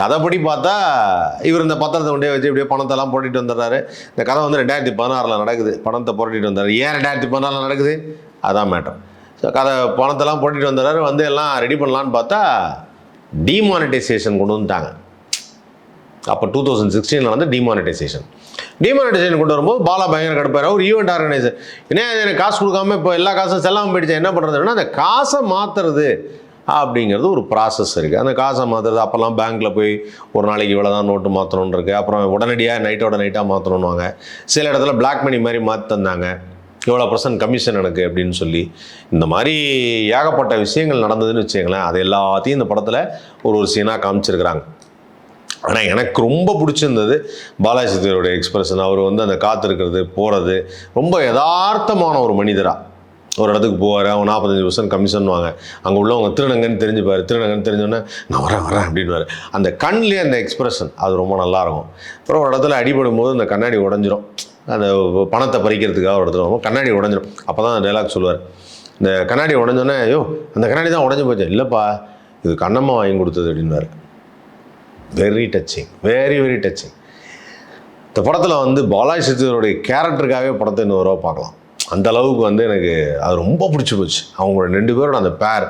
கதைப்படி பார்த்தா இவர் இந்த பத்திரத்தை கொண்டே வச்சு இப்படியே பணத்தெல்லாம் போட்டுட்டு வந்துடுறாரு. இந்த கதை வந்து ரெண்டாயிரத்தி பதினாறில் நடக்குது. பணத்தை புரட்டிட்டு வந்தார். ஏன் ரெண்டாயிரத்தி பதினாறில் நடக்குது? அதான் மேட்டர் ஸோ கதை பணத்தெல்லாம் போட்டுட்டு வந்துடுறாரு. வந்து எல்லாம் ரெடி பண்ணலான்னு பார்த்தா டிமானிட்டைசேஷன் கொண்டு வந்துட்டாங்க. அப்போ டூ தௌசண்ட் சிக்ஸ்டீனில் வந்து டிமானிட்டைசேஷன் டிமானிட்டைசேஷன் கொண்டு வரும்போது பாலா பயங்கர கடுப்பாரு. ஒரு ஈவெண்ட் ஆர்கனைசர் ஏன்னா எனக்கு காசு கொடுக்காம இப்போ எல்லா காசும் செல்லாமல் போயிடுச்சு. என்ன பண்ணுறதுன்னா அந்த காசை மாற்றுறது அப்படிங்கிறது ஒரு ப்ராசஸ் இருக்குது அந்த காசை மாற்றுறது அப்போல்லாம் பேங்க்கில் போய் ஒரு நாளைக்கு இவ்வளோ தான் நோட்டு மாற்றணுன்னு இருக்குது அப்புறம் உடனடியாக நைட்டோட நைட்டாக மாற்றணுன்னுவாங்க சில இடத்துல பிளாக் மணி மாதிரி மாற்றி தந்தாங்க. இவ்வளோ பர்சன்ட் கமிஷன் எனக்கு அப்படின்னு சொல்லி. இந்த மாதிரி ஏகப்பட்ட விஷயங்கள் நடந்ததுன்னு வச்சுக்கங்களேன். அது எல்லாத்தையும் இந்த படத்தில் ஒரு ஒரு சீனாக காமிச்சிருக்கிறாங்க. ஆனால் எனக்கு ரொம்ப பிடிச்சிருந்தது பாலாஜி எக்ஸ்பிரஷன் அவர் வந்து அந்த காத்திருக்கிறது போகிறது ரொம்ப யதார்த்தமான ஒரு மனிதராக ஒரு இடத்துக்கு போவார் அவங்க நாற்பத்தஞ்சு பர்சன்ட் கமிஷன் வாங்க. அங்கே உள்ளவங்க திருநங்கன்னு தெரிஞ்சுப்பார். திருநங்கன்னு தெரிஞ்சோன்னே நான் வரேன் வரேன் அப்படின்னுவார். அந்த கண்லேயே அந்த எக்ஸ்பிரஷன் அது ரொம்ப நல்லாயிருக்கும். அப்புறம் ஒரு இடத்துல அடிபடும் போது அந்த கண்ணாடி உடஞ்சிரும். அந்த பணத்தை பறிக்கிறதுக்காக ஒரு இடத்துல கண்ணாடி உடஞ்சிரும். அப்போ தான் அந்த டைலாக் சொல்லுவார். இந்த கண்ணாடி உடஞ்சோன்னே ஐயோ அந்த கண்ணாடி தான் உடஞ்சி போச்சு. இல்லைப்பா இது கண்ணம்மா வாங்கி கொடுத்தது அப்படின்னுவார். Very touching very very touching இந்த படத்தில் வந்து பாலாஜி சித்தருடைய கேரக்டருக்காகவே படத்தை இன்னொரு பார்க்கலாம். அந்த அளவுக்கு வந்து எனக்கு அது ரொம்ப பிடிச்சி போச்சு. அவங்களோட ரெண்டு பேரோட அந்த பேர்